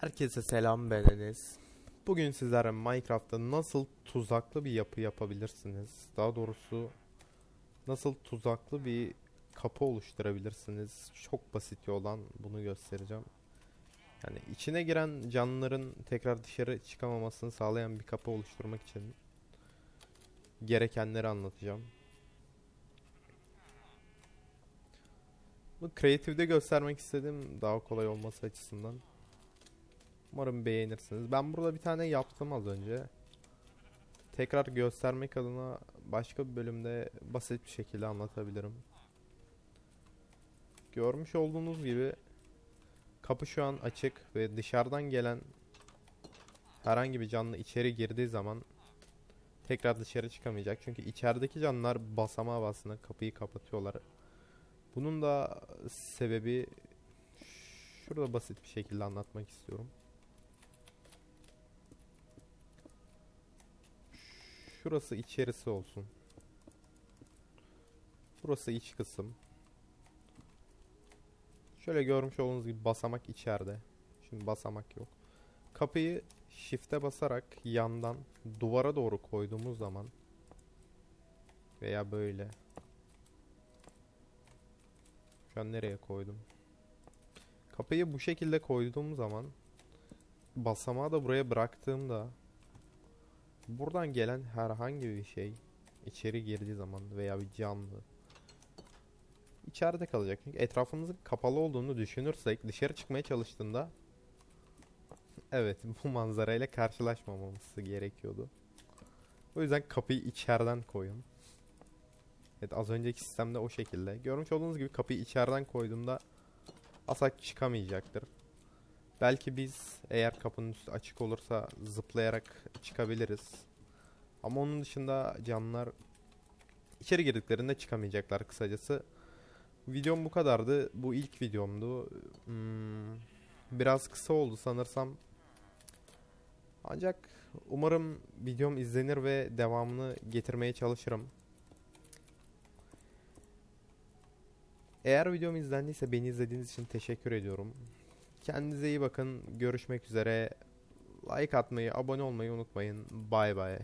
Herkese selam ben Enes. Bugün sizlere Minecraft'ta nasıl tuzaklı bir yapı yapabilirsiniz? Daha doğrusu nasıl tuzaklı bir kapı oluşturabilirsiniz? Çok basit yoldan bunu göstereceğim. Yani içine giren canlıların tekrar dışarı çıkamamasını sağlayan bir kapı oluşturmak için gerekenleri anlatacağım. Bu Creative'de göstermek istedim daha kolay olması açısından. Umarım beğenirsiniz. Ben burada bir tane yaptım az önce. Tekrar göstermek adına başka bir bölümde basit bir şekilde anlatabilirim. Görmüş olduğunuz gibi kapı şu an açık ve dışarıdan gelen herhangi bir canlı içeri girdiği zaman tekrar dışarı çıkamayacak. Çünkü içerideki canlılar basamağa basına kapıyı kapatıyorlar. Bunun da sebebi şurada basit bir şekilde anlatmak istiyorum. Şurası içerisi olsun. Burası iç kısım. Şöyle görmüş olduğunuz gibi basamak içeride. Şimdi basamak yok. Kapıyı shift'e basarak yandan duvara doğru koyduğumuz zaman veya böyle. Şu an nereye koydum? Kapıyı bu şekilde koyduğum zaman basamağı da buraya bıraktığımda buradan gelen herhangi bir şey içeri girdiği zaman veya bir canlı içeride kalacak. Çünkü etrafımızın kapalı olduğunu düşünürsek dışarı çıkmaya çalıştığında evet bu manzarayla karşılaşmamamız gerekiyordu. O yüzden kapıyı içeriden koyun. Evet az önceki sistemde o şekilde. Görmüş olduğunuz gibi kapıyı içeriden koyduğumda asak çıkamayacaktır. Belki biz eğer kapının üstü açık olursa zıplayarak çıkabiliriz. Ama onun dışında canlılar içeri girdiklerinde çıkamayacaklar kısacası. Videom bu kadardı. Bu ilk videomdu. Hmm, biraz kısa oldu sanırsam. Ancak umarım videom izlenir ve devamını getirmeye çalışırım. Eğer videom izlendiyse beni izlediğiniz için teşekkür ediyorum. Kendinize iyi bakın. Görüşmek üzere. Like atmayı, abone olmayı unutmayın. Bay bay.